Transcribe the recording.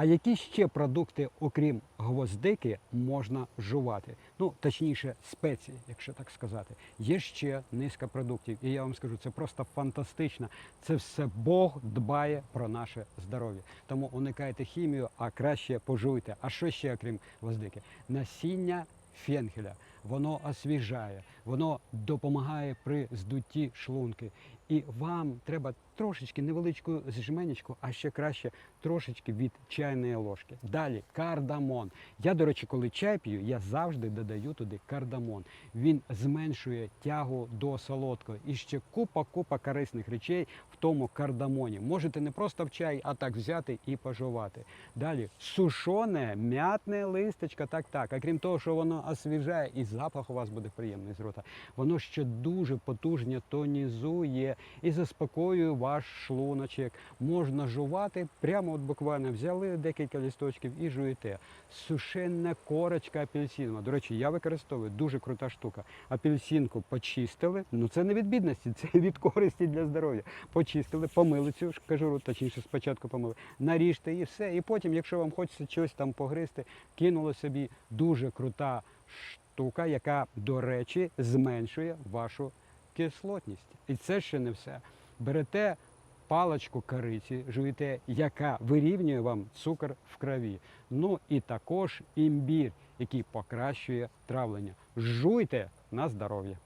А які ще продукти, окрім гвоздики, можна жувати? Ну, точніше, спеції, якщо так сказати. Є ще низка продуктів, і я вам скажу, це просто фантастично. Це все Бог дбає про наше здоров'я. Тому уникайте хімію, а краще пожуйте. А що ще, окрім гвоздики? Насіння фенхеля. Воно освіжає, воно допомагає при здутті шлунки. І вам треба трошечки невеличку жменечку, а ще краще трошечки від чайної ложки. Далі кардамон. Я, до речі, коли чай п'ю, я завжди додаю туди кардамон. Він зменшує тягу до солодкого. І ще купа-купа корисних речей в тому кардамоні. Можете не просто в чай, а так взяти і пожувати. Далі сушоне, м'ятне листочко, так, так. А крім того, що воно освіжає і запах у вас буде приємний з рота. Воно ще дуже потужно тонізує і заспокоює ваш шлуночок. Можна жувати прямо от буквально взяли декілька лісточків і жуєте. Сушенна корочка апельсинова. До речі, я використовую дуже крута штука. Апельсинку почистили. Ну це не від бідності, це від користі для здоров'я. Почистили, помили цю ж кажуру, точніше спочатку помили, наріжте і все. І потім, якщо вам хочеться щось там погризти, кинули собі дуже крута штука, яка, до речі, зменшує вашу кислотність. І це ще не все. Берете паличку кориці, жуєте, яка вирівнює вам цукор в крові. Ну і також імбір, який покращує травлення. Жуйте на здоров'я.